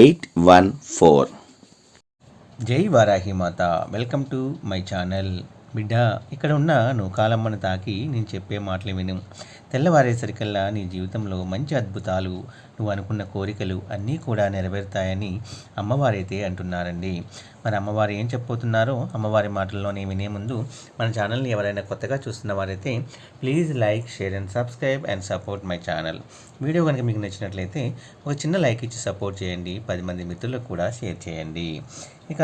eight one four జై వారాహి మాత. Welcome to my channel బిడ్డ ఇక్కడ ఉన్న నువ్వు కాలమ్మను తాకి నేను చెప్పే మాటలు విను. తెల్లవారేసరికల్లా నీ జీవితంలో మంచి అద్భుతాలు నువ్వు అనుకున్న కోరికలు అన్నీ కూడా నెరవేరుతాయని అమ్మవారైతే అంటున్నారండి. మరి అమ్మవారు ఏం చెప్పబోతున్నారో అమ్మవారి మాటల్లోనే వినే ముందు మన ఛానల్ని ఎవరైనా కొత్తగా చూస్తున్న వారైతే please like share and subscribe and support my channel. Video కనుక మీకు నచ్చినట్లయితే ఒక చిన్న లైక్ ఇచ్చి సపోర్ట్ చేయండి పది మంది మిత్రులకు కూడా షేర్ చేయండి. ఇక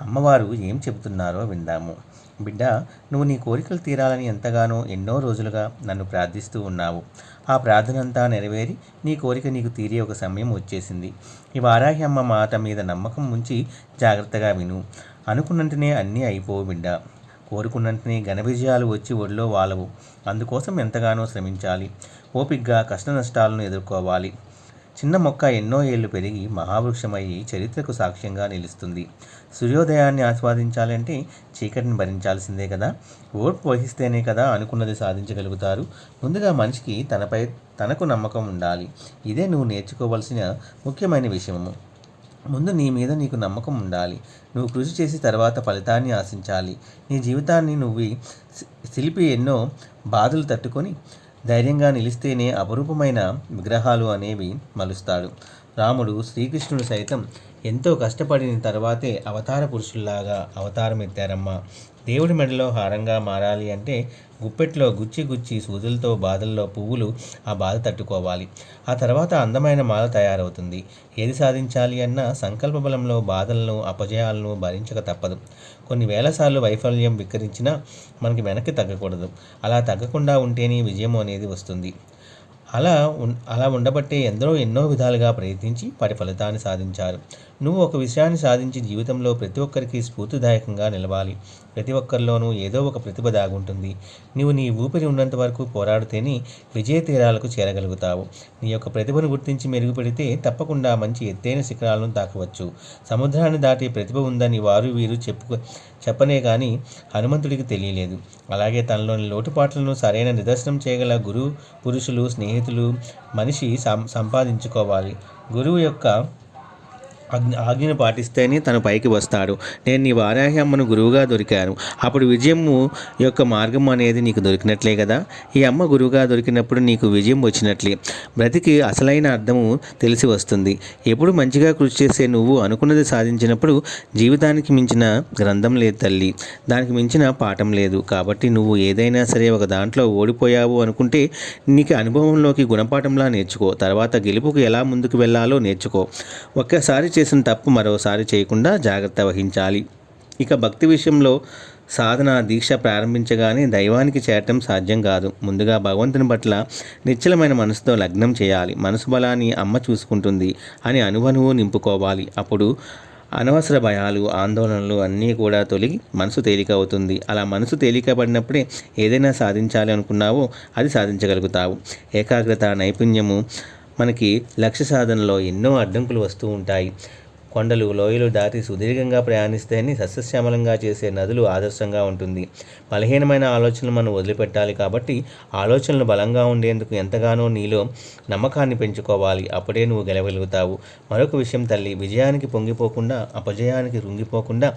అమ్మవారు ఏం చెబుతున్నారో విందాము. బిడ్డ నువ్వు నీ కోరికలు తీరాలని ఎంతగానో ఎన్నో రోజులుగా నన్ను ప్రార్థిస్తూ ఉన్నావు. ఆ ప్రార్థనంతా నెరవేరి నీ కోరిక నీకు తీరే ఒక సమయం వచ్చేసింది. ఈ వారాహి అమ్మ మాట మీద నమ్మకం ఉంచి జాగ్రత్తగా విను. అనుకున్నంటనే అన్నీ అయిపోవు బిడ్డ. కోరుకున్నట్టునే ఘన విజయాలు వచ్చి ఒడిలో వాలవు. అందుకోసం ఎంతగానో శ్రమించాలి. ఓపిగ్గా కష్ట నష్టాలను ఎదుర్కోవాలి. చిన్న మొక్క ఎన్నో ఏళ్ళు పెరిగి మహావృక్షమయ్యి చరిత్రకు సాక్ష్యంగా నిలుస్తుంది. సూర్యోదయాన్ని ఆస్వాదించాలంటే చీకటిని భరించాల్సిందే కదా? ఓర్పు వహిస్తేనే కదా అనుకున్నది సాధించగలుగుతారు. ముందుగా మనిషికి తనపై తనకు నమ్మకం ఉండాలి. ఇదే నువ్వు నేర్చుకోవలసిన ముఖ్యమైన విషయము. ముందు నీ మీద నీకు నమ్మకం ఉండాలి. నువ్వు కృషి చేసి తర్వాత ఫలితాన్ని ఆశించాలి. నీ జీవితాన్ని నువ్వు శిల్పి ఎన్నో బాధలు తట్టుకొని ధైర్యంగా నిలిస్తేనే అపరూపమైన విగ్రహాలు అనేవి మలుస్తాడు. రాముడు శ్రీకృష్ణుడు సైతం ఎంతో కష్టపడిన తర్వాతే అవతార పురుషుల్లాగా అవతారం ఎత్తారమ్మా. దేవుడి మెడలో హారంగా మారాలి అంటే గుప్పెట్లో గుచ్చి గుచ్చి సూదులతో బాధల్లో పువ్వులు ఆ బాధ తట్టుకోవాలి. ఆ తర్వాత అందమైన మాల తయారవుతుంది. ఏది సాధించాలి అన్న సంకల్ప బలంలో బాధలను అపజయాలను భరించక తప్పదు. కొన్ని వేల సార్లు వైఫల్యం వికరించినా మనకి వెనక్కి తగ్గకూడదు. అలా తగ్గకుండా ఉంటేనే విజయం అనేది వస్తుంది. అలా అలా ఉండబట్టే ఎందరో ఎన్నో విధాలుగా ప్రయత్నించి వాటి ఫలితాన్ని సాధించారు. నువ్వు ఒక విషయాన్ని సాధించి జీవితంలో ప్రతి ఒక్కరికి స్ఫూర్తిదాయకంగా నిలవాలి. ప్రతి ఒక్కరిలోనూ ఏదో ఒక ప్రతిభ దాగుంటుంది. నువ్వు నీ ఊపిరి ఉన్నంత వరకు పోరాడితేనే విజయ తీరాలకు చేరగలుగుతావు. నీ యొక్క ప్రతిభను గుర్తించి మెరుగుపెడితే తప్పకుండా మంచి ఎత్తైన శిఖరాలను తాకవచ్చు. సముద్రాన్ని దాటి ప్రతిభ ఉందని వారు వీరు చెప్పు చెప్పనే కానీ హనుమంతుడికి తెలియలేదు. అలాగే తనలోని లోటుపాట్లను సరైన నిదర్శనం చేయగల గురు పురుషులు స్నేహితులు మనిషి సం సంపాదించుకోవాలి. గురువు యొక్క ఆజ్ఞను పాటిస్తేనే తను పైకి వస్తాడు. నేను నీ వారాహి అమ్మను గురువుగా దొరికాను. అప్పుడు విజయము యొక్క మార్గం అనేది నీకు దొరికినట్లే కదా? ఈ అమ్మ గురువుగా దొరికినప్పుడు నీకు విజయం వచ్చినట్లే. బ్రతికి అసలైన అర్థము తెలిసి వస్తుంది. ఎప్పుడు మంచిగా కృషి చేసే నువ్వు అనుకున్నది సాధించినప్పుడు జీవితానికి మించిన గ్రంథం లేదు తల్లి. దానికి మించిన పాఠం లేదు. కాబట్టి నువ్వు ఏదైనా సరే ఒక దాంట్లో ఓడిపోయావు అనుకుంటే నీకు అనుభవంలోకి గుణపాఠంలా నేర్చుకో. తర్వాత గెలుపుకు ఎలా ముందుకు వెళ్ళాలో నేర్చుకో. ఒక్కసారి చేసిన తప్పు మరోసారి చేయకుండా జాగ్రత్త వహించాలి. ఇక భక్తి విషయంలో సాధన దీక్ష ప్రారంభించగానే దైవానికి చేరటం సాధ్యం కాదు. ముందుగా భగవంతుని పట్ల నిశ్చలమైన మనసుతో లగ్నం చేయాలి. మనసు బలాన్ని అమ్మ చూసుకుంటుంది అని అనువనువు నింపుకోవాలి. అప్పుడు అనవసర భయాలు ఆందోళనలు అన్నీ కూడా తొలగి మనసు తేలిక అవుతుంది. అలా మనసు తేలిక పడినప్పుడే ఏదైనా సాధించాలి అనుకున్నావో అది సాధించగలుగుతావు. ఏకాగ్రత నైపుణ్యము మనకి లక్ష్య సాధనలో ఎన్నో అడ్డంకులు వస్తూ ఉంటాయి. కొండలు లోయలు దాటి సుదీర్ఘంగా ప్రయాణిస్తేనే సస్యశ్యామలంగా చేసే నదులు ఆదర్శంగా ఉంటుంది. బలహీనమైన ఆలోచనలు మనం వదిలిపెట్టాలి కాబట్టి ఆలోచనలు బలంగా ఉండేందుకు ఎంతగానో నీలో నమ్మకాన్ని పెంచుకోవాలి. అప్పుడే నువ్వు గెలవగలుగుతావు. మరొక విషయం తల్లి విజయానికి పొంగిపోకుండా అపజయానికి రుంగిపోకుండా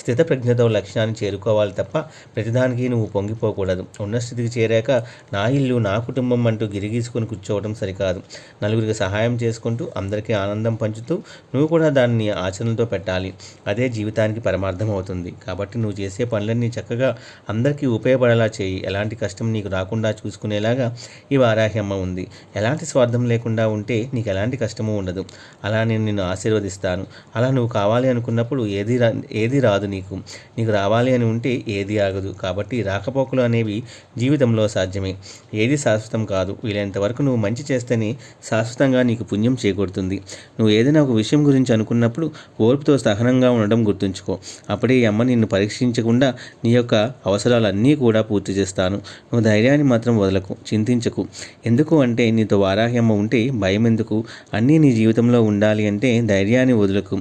స్థితప్రజ్ఞతో లక్ష్యాన్ని చేరుకోవాలి తప్ప ప్రతిదానికి నువ్వు పొంగిపోకూడదు. ఉన్న స్థితికి చేరాక నా ఇల్లు నా కుటుంబం అంటూ గిరిగీసుకొని కూర్చోవడం సరికాదు. నలుగురికి సహాయం చేసుకుంటూ అందరికీ ఆనందం పంచుతూ నువ్వు కూడా దాన్ని నీ ఆచరణతో పెట్టాలి. అదే జీవితానికి పరమార్థం అవుతుంది కాబట్టి నువ్వు చేసే పనులన్నీ చక్కగా అందరికీ ఉపయోగపడేలా చేయి. ఎలాంటి కష్టం నీకు రాకుండా చూసుకునేలాగా ఈ వారాహ్యమ్మ ఉంది. ఎలాంటి స్వార్థం లేకుండా ఉంటే నీకు ఎలాంటి కష్టము ఉండదు. అలా నేను నిన్ను ఆశీర్వదిస్తాను. అలా నువ్వు కావాలి అనుకున్నప్పుడు ఏది రా ఏది రాదు నీకు. నీకు రావాలి అని ఉంటే ఏది ఆగదు. కాబట్టి రాకపోకలు అనేవి జీవితంలో సాధ్యమే. ఏది శాశ్వతం కాదు. వీలైనంత వరకు నువ్వు మంచి చేస్తేనే శాశ్వతంగా నీకు పుణ్యం చేకూరుతుంది. నువ్వు ఏదైనా ఒక విషయం గురించి అనుకున్న అనుకున్నప్పుడు ఓర్పుతో సహనంగా ఉండడం గుర్తుంచుకో. అప్పుడే ఈ అమ్మ నిన్ను పరీక్షించకుండా నీ యొక్క అవసరాలన్నీ కూడా పూర్తి చేస్తాను. నువ్వు ధైర్యాన్ని మాత్రం వదలకు చింతించకు. ఎందుకు అంటే నీతో వారాహి అమ్మ ఉంటే భయం ఎందుకు అన్నీ నీ జీవితంలో ఉండాలి అంటే ధైర్యాన్ని వదులకు.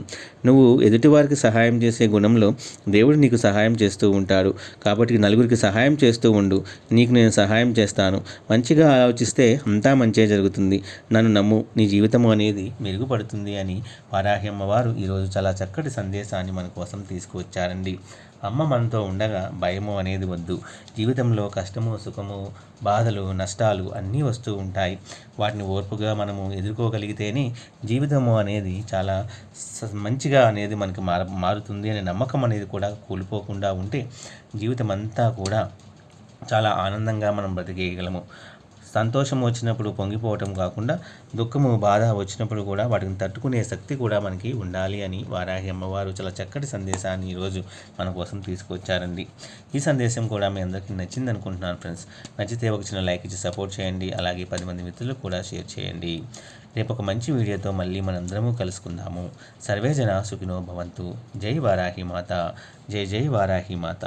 నువ్వు ఎదుటివారికి సహాయం చేసే గుణంలో దేవుడు నీకు సహాయం చేస్తూ ఉంటాడు. కాబట్టి నలుగురికి సహాయం చేస్తూ ఉండు. నీకు నేను సహాయం చేస్తాను. మంచిగా ఆలోచిస్తే అంతా మంచే జరుగుతుంది. నన్ను నమ్ము. నీ జీవితం అనేది మెరుగుపడుతుంది అని వారాహి వారు ఈరోజు చాలా చక్కటి సందేశాన్ని మన కోసం తీసుకువచ్చారండి. అమ్మ మనతో ఉండగా భయము అనేది వద్దు. జీవితంలో కష్టము సుఖము బాధలు నష్టాలు అన్నీ వస్తూ ఉంటాయి. వాటిని ఓర్పుగా మనము ఎదుర్కోగలిగితేనే జీవితము అనేది చాలా స- మంచిగా అనేది మనకి మార మారుతుంది అనే నమ్మకం అనేది కూడా కోల్పోకుండా ఉంటే జీవితం అంతా కూడా చాలా ఆనందంగా మనం బ్రతికేయగలము. సంతోషం వచ్చినప్పుడు పొంగిపోవటం కాకుండా దుఃఖము బాధ వచ్చినప్పుడు కూడా వాటిని తట్టుకునే శక్తి కూడా మనకి ఉండాలి అని వారాహి అమ్మవారు చాలా చక్కటి సందేశాన్ని ఈరోజు మన కోసం తీసుకొచ్చారండి. ఈ సందేశం కూడా మీ అందరికీ నచ్చింది అనుకుంటున్నాను ఫ్రెండ్స్. నచ్చితే ఒక చిన్న లైక్ ఇచ్చి సపోర్ట్ చేయండి. అలాగే పది మంది మిత్రులకు కూడా షేర్ చేయండి. రేపు ఒక మంచి వీడియోతో మళ్ళీ మనందరము కలుసుకుందాము. సర్వే జన సుఖినో భవంతు. జై వారాహి మాత. జై జై వారాహి మాత.